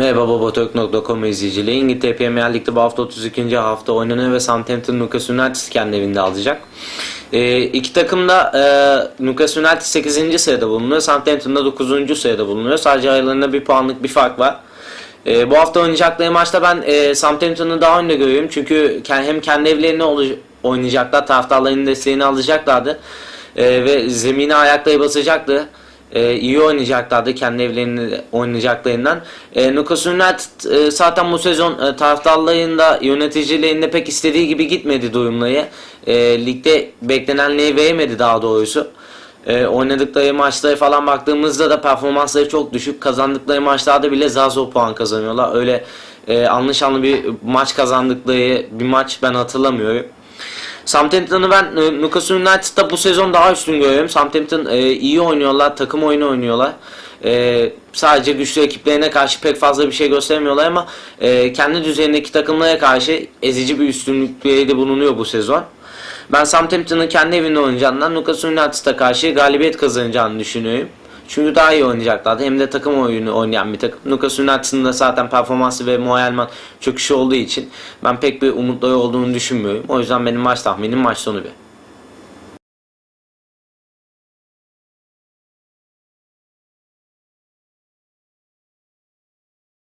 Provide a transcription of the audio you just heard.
Merhaba Babotürk.com izleyicileri. İngiltere Premier Lig'de bu hafta 32. hafta oynanıyor ve Southampton Newcastle United kendi evinde alacak. Ee, iki takım da e, Newcastle United 8. sırada bulunuyor. Southampton da 9. sırada bulunuyor. Sadece aralarında bir puanlık bir fark var. Ee, bu hafta oynayacakları maçta ben e, Southampton'ı daha önde görüyorum. Çünkü hem kendi evlerinde olu- oynayacaklar, taraftarların desteğini alacaklardı. Ee, ve zemine ayakları basacaktı e, iyi oynayacaklardı kendi evlerinde oynayacaklarından. E, Newcastle United e, zaten bu sezon e, taraftarlarında yöneticilerinde pek istediği gibi gitmedi durumları. E, ligde beklenenliği veremedi daha doğrusu. E, oynadıkları maçlara falan baktığımızda da performansları çok düşük. Kazandıkları maçlarda bile zar zor puan kazanıyorlar. Öyle e, anlaşanlı bir maç kazandıkları bir maç ben hatırlamıyorum. Southampton'ı ben e, Newcastle United'da bu sezon daha üstün görüyorum. Southampton e, iyi oynuyorlar, takım oyunu oynuyorlar. E, sadece güçlü ekiplerine karşı pek fazla bir şey göstermiyorlar ama e, kendi düzeyindeki takımlara karşı ezici bir üstünlükleri de bulunuyor bu sezon. Ben Southampton'ın kendi evinde oynayacağından Newcastle United'a karşı galibiyet kazanacağını düşünüyorum. Çünkü daha iyi oynayacaklardı. Hem de takım oyunu oynayan bir takım. Newcastle United'ın da zaten performansı ve Moelman çöküşü olduğu için ben pek bir umutları olduğunu düşünmüyorum. O yüzden benim maç tahminim maç sonu bir.